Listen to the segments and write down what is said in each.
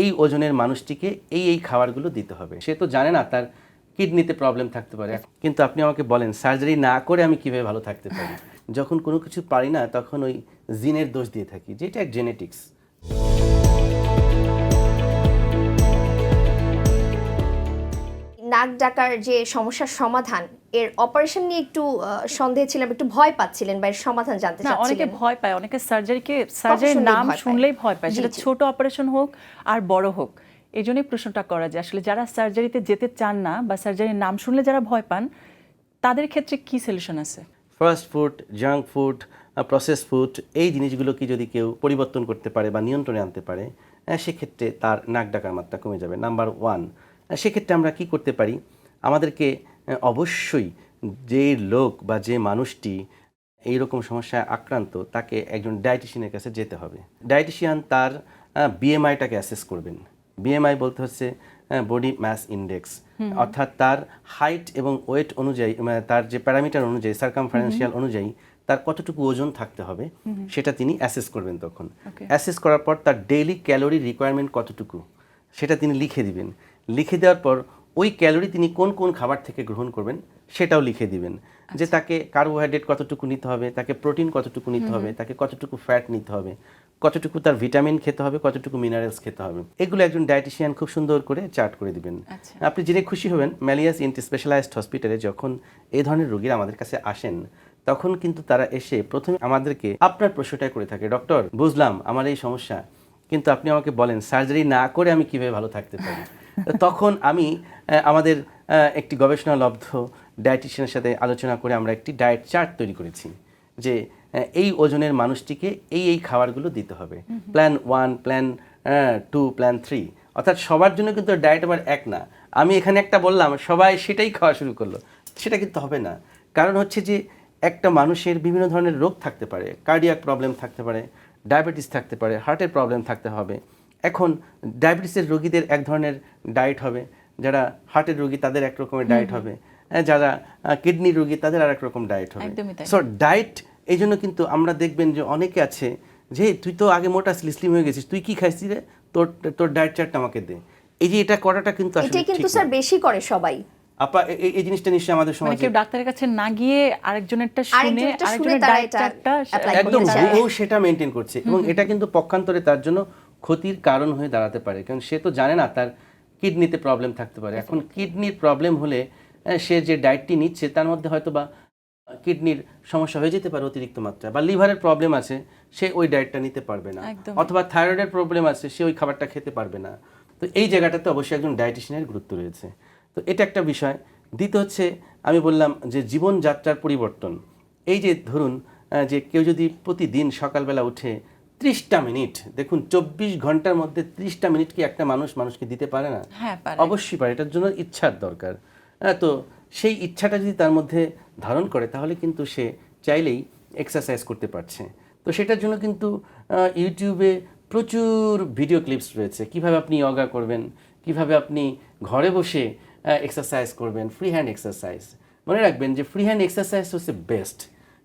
এই ওজনের মানুষটিকে এই এই খাবারগুলো দিতে হবে। সে তো জানে না তার কিডনিতে প্রবলেম থাকতে পারে। কিন্তু আপনি আমাকে বলেন, সার্জারি না করে আমি কীভাবে ভালো থাকতে পারি? যখন কোনো কিছু পারি না, তখন ওই জিনের দোষ দিয়ে থাকি, যেটা এক জেনেটিক্স নাক ডাকার যে সমস্যার সমাধান এর অপারেশন নিয়ে একটু সন্দেহ ছিলাম একটু ভয় পাচ্ছিলেন বা এর সমাধান জানতে না অনেকে ভয় পায় অনেকে সার্জারিকে সার্জারির নাম শুনলেই ভয় পায় সেটা ছোট অপারেশন হোক আর বড় হোক এই জন্যই প্রশ্নটা করা যায়। আসলে যারা সার্জারিতে যেতে চান না বা সার্জারির নাম শুনলে যারা ভয় পান তাদের ক্ষেত্রে কি সলিউশন আছে? Fast food junk food process food এই জিনিসগুলোকে যদি কেউ পরিবর্তন করতে পারে বা নিয়ন্ত্রণে আনতে পারে সেক্ষেত্রে তার নাক ডাকার মাত্রা কমে যাবে। নাম্বার ওয়ান সেক্ষেত্রে আমরা কি করতে পারি? আমাদেরকে অবশ্যই যে লোক বা যে মানুষটি এই রকম সমস্যায় আক্রান্ত তাকে একজন ডায়েটিশিয়ানের কাছে যেতে হবে। ডায়েটিশিয়ান তার বিএমআইটাকে অ্যাসেস করবেন। বিএমআই বলতে হচ্ছে বডি ম্যাস ইন্ডেক্স অর্থাৎ তার হাইট এবং ওয়েট অনুযায়ী মানে তার যে প্যারামিটার অনুযায়ী সার্কামফারেন্সিয়াল অনুযায়ী তার কতটুকু ওজন থাকতে হবে সেটা তিনি অ্যাসেস করবেন তখন। অ্যাসেস করার পর তার ডেইলি ক্যালোরি রিকোয়ারমেন্ট কতটুকু সেটা তিনি লিখে দিবেন। লিখে দেওয়ার পর ওই ক্যালোরি তিনি কোন কোন খাবার থেকে গ্রহণ করবেন সেটাও লিখে দিবেন। যে তাকে কার্বোহাইড্রেট কতটুকু নিতে হবে তাকে প্রোটিন কতটুকু নিতে হবে তাকে কতটুকু ফ্যাট নিতে হবে কতটুকু তার ভিটামিন খেতে হবে কতটুকু মিনারেলস খেতে হবে এগুলো একজন ডায়েটিশিয়ান খুব সুন্দর করে চার্ট করে দিবেন। আচ্ছা। আপনি জেনে খুশি হবেন ম্যালিয়াস ইন্টি স্পেশালাইজড হসপিটালে যখন এই ধরনের রোগীরা আমাদের কাছে আসেন তখন কিন্তু তারা এসে প্রথমে আমাদেরকে আপনার প্রশ্নটাই করে থাকে ডক্টর বুঝলাম আমার এই সমস্যা কিন্তু আপনি আমাকে বলেন সার্জারি না করে আমি কীভাবে ভালো থাকতে পারি? তখন আমি আমাদের একটি গবেষণালব্ধ ডায়েটিশিয়ানের সাথে আলোচনা করে আমরা একটি ডায়েট চার্ট তৈরি করেছি যে এই ওজনের মানুষটিকে এই এই খাবারগুলো দিতে হবে। Plan one plan two plan three অর্থাৎ সবার জন্য কিন্তু ডায়েট আবার এক না। আমি এখানে একটা বললাম সবাই সেটাই খাওয়া শুরু করল। সেটা কিন্তু হবে না। কারণ হচ্ছে যে একটা মানুষের বিভিন্ন ধরনের রোগ থাকতে পারে কার্ডিয়াক প্রবলেম থাকতে পারে ডায়াবেটিস থাকতে পারে হার্টের প্রবলেম থাকতে হবে। এখন ডায়াবেটিসের রোগীদের এক ধরনের ডায়েট হবে। যারা হার্টের রোগী তাদের এক রকমের ডায়েট হবে। যারা কিডনি রোগী তাদের আর এক রকম ডায়েট হবে। সো ডায়েট এই জন্য কিন্তু আমরা দেখবেন যে অনেকে আছে যে তুই তো আগে মোটা স্লিম হয়ে গেছিস তুই কি খাইছিস রে? তোর তোর ডায়েট চার্টটা আমাকে দে। এই যে এটা করাটা কিন্তু আসলে এটাই কিন্তু স্যার বেশি করে সবাই। আপা এই- এই জিনিসটা নিশ্চয়ই আমাদের মানে সমাজে কেউ ডাক্তারের কাছে না গিয়ে আরেকজনেরটা শুনে শুনে আরেকজনের ডায়েট চার্টটা একদম ও সেটা মেনটেন করছে। এবং এটা কিন্তু পক্ষান্তরে তার জন্য ক্ষতির কারণ হয়ে দাঁড়াতে পারে। কারণ সে তো জানে না তার কিডনিতে প্রবলেম থাকতে পারে। এখন কিডনির প্রবলেম হলে সে যে ডায়েটটি নিচ্ছে তার মধ্যে হয়তো বা কিডনির সমস্যা হয়ে যেতে পারে অতিরিক্ত মাত্রা বা লিভারের প্রবলেম আছে সে ওই ডায়েটটা নিতে পারবে না। অথবা থাইরয়েডের প্রবলেম আছে সে ওই খাবারটা খেতে পারবে না। তো এই জায়গাটাতে অবশ্যই একজন ডায়েটিশিয়ানের গুরুত্ব রয়েছে। তো এটা একটা বিষয়। দ্বিতীয় হচ্ছে আমি বললাম যে জীবনযাত্রার পরিবর্তন। এই যে ধরুন যে কেউ যদি প্রতিদিন সকালবেলা উঠে ত্রিশটা মিনিট। দেখুন চব্বিশ ঘণ্টার মধ্যে ত্রিশটা মিনিট কি একটা মানুষ মানুষকে দিতে পারে না? হ্যাঁ পারে। অবশ্যই পারে এটার জন্য ইচ্ছার দরকার। হ্যাঁ, তো সেই ইচ্ছাটা যদি তার মধ্যে ধারণ করে তাহলে কিন্তু সে চাইলেই এক্সারসাইজ করতে পারছে। তো সেটার জন্য কিন্তু ইউটিউবে প্রচুর ভিডিও ক্লিপস রয়েছে। কীভাবে আপনি ইয়োগা করবেন কীভাবে আপনি ঘরে বসে এক্সারসাইজ করবেন ফ্রি হ্যান্ড এক্সারসাইজ মনে রাখবেন যে ফ্রি হ্যান্ড এক্সারসাইজ হচ্ছে বেস্ট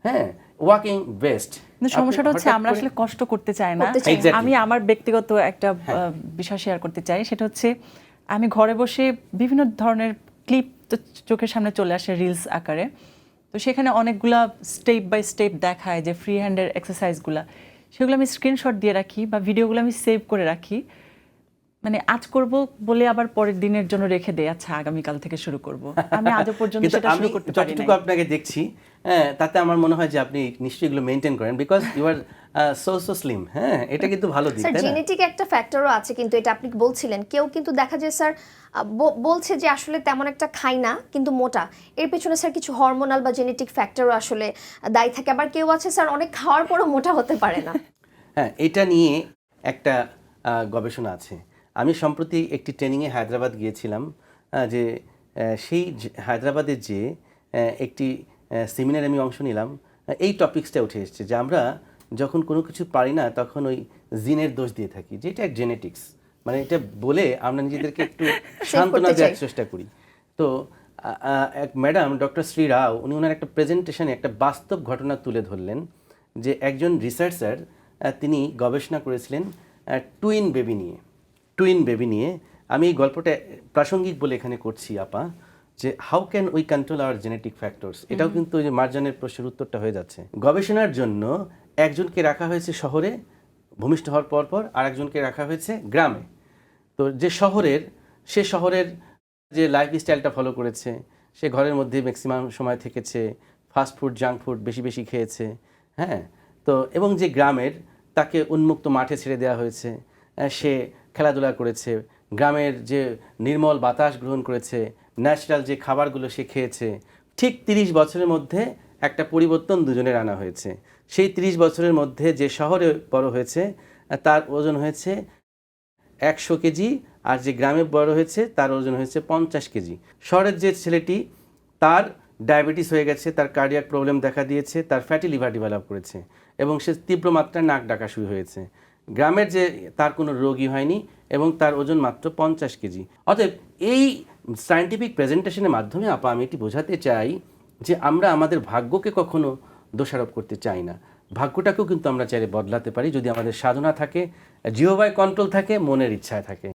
হ্যাঁ ওয়াকিং বেস্ট সমস্যাটা হচ্ছে আমরা আসলে কষ্ট করতে চাই না. আমি আমার ব্যক্তিগত একটা বিষয় শেয়ার করতে চাই। সেটা হচ্ছে আমি ঘরে বসে বিভিন্ন ধরনের ক্লিপ তো চোখের সামনে চলে আসে রিলস আকারে। তো সেখানে অনেকগুলা স্টেপ বাই স্টেপ দেখায় যে ফ্রি হ্যান্ডের এক্সারসাইজগুলো সেগুলো আমি স্ক্রিনশট দিয়ে রাখি বা ভিডিওগুলো আমি সেভ করে রাখি। মানে আজ করব বলে আবার পরের দিনের জন্য রেখে দেয় আচ্ছা আগামীকাল থেকে শুরু করব। আমি আজও পর্যন্ত সেটা শুরু করতে পারি যতটুকু আপনাকে দেখছি হ্যাঁ, তাতে আমার মনে হয় যে আপনি নিশ্চয়ই এগুলো মেনটেন করেন because you are so so slim হ্যাঁ এটা কিন্তু ভালো দিক স্যার তাই না? জেনেটিক একটা ফ্যাক্টরও আছে কিন্তু এটা আপনি বলছিলেন। কেউ কিন্তু দেখা যায় স্যার বলছে যে আসলে তেমন একটা খাই না কিন্তু মোটা। এর পেছনে স্যার কিছু হরমোনাল বা জেনেটিক ফ্যাক্টরও আসলে দায়ী থাকে। আবার কেউ আছে স্যার অনেক খাওয়ার পরও মোটা হতে পারে না। হ্যাঁ এটা নিয়ে একটা আহ, গবেষণা আছে। আমি সম্প্রতি একটি ট্রেনিংয়ে হায়দ্রাবাদ গিয়েছিলাম যে সেই হায়দ্রাবাদের যে একটি সেমিনারে আমি অংশ নিলাম এই টপিক্সটা উঠে এসেছে যে আমরা যখন কোনো কিছু পারি না তখন ওই জিনের দোষ দিয়ে থাকি যে এটা এক জেনেটিক্স মানে এটা বলে আমরা নিজেদেরকে একটু সান্ত্বনা দেওয়ার চেষ্টা করি। তো এক ম্যাডাম ডক্টর শ্রী রাও উনি ওনার একটা প্রেজেন্টেশনে একটা বাস্তব ঘটনা তুলে ধরলেন যে একজন রিসার্চার তিনি গবেষণা করেছিলেন টুইন বেবি নিয়ে। টুইন বেবি নিয়ে আমি এই গল্পটা প্রাসঙ্গিক বলে এখানে করছি আপা যে how can we control our genetic factors এটাও কিন্তু ওই যে মার্জানের প্রশ্নের উত্তরটা হয়ে যাচ্ছে। গবেষণার জন্য একজনকে রাখা হয়েছে শহরে ভূমিষ্ঠ হওয়ার পর পর আর একজনকে রাখা হয়েছে গ্রামে। তো যে শহরের সে শহরের যে লাইফ স্টাইলটা ফলো করেছে সে ঘরের মধ্যে ম্যাক্সিমাম সময় থেকেছে ফাস্ট ফুড জাঙ্ক ফুড বেশি বেশি খেয়েছে হ্যাঁ? তো এবং যে গ্রামের তাকে উন্মুক্ত মাঠে ছেড়ে দেওয়া হয়েছে সে খেলাধুলা করেছে, গ্রামের যে নির্মল বাতাস গ্রহণ করেছে, ন্যাচারাল যে খাবারগুলো সে খেয়েছে, ঠিক তিরিশ বছরের মধ্যে একটা পরিবর্তন দুজনের আনা হয়েছে। সেই তিরিশ বছরের মধ্যে যে শহরে বড় হয়েছে, তার ওজন হয়েছে একশো কেজি আর যে গ্রামে বড় হয়েছে, তার ওজন হয়েছে পঞ্চাশ কেজি। শহরের যে ছেলেটি, তার ডায়াবেটিস হয়ে গেছে, তার কার্ডিয়াক প্রবলেম দেখা দিয়েছে, তার ফ্যাটি লিভার ডেভেলপ করেছে এবং সে তীব্র মাত্রায় নাক ডাকা শুরু হয়েছে। গ্রামের যে তার কোনো রোগী হয়নি এবং তার ওজন মাত্র পঞ্চাশ কেজি। অতএব এই সায়েন্টিফিক প্রেজেন্টেশনের মাধ্যমে আপা, আমি এটি বোঝাতে চাই যে আমরা আমাদের ভাগ্যকে কখনো দোষারোপ করতে চাই না। ভাগ্যটাকেও কিন্তু আমরা চাইলে বদলাতে পারি যদি আমাদের সাধনা থাকে জিওবাই কন্ট্রোল থাকে, মনের ইচ্ছায় থাকে।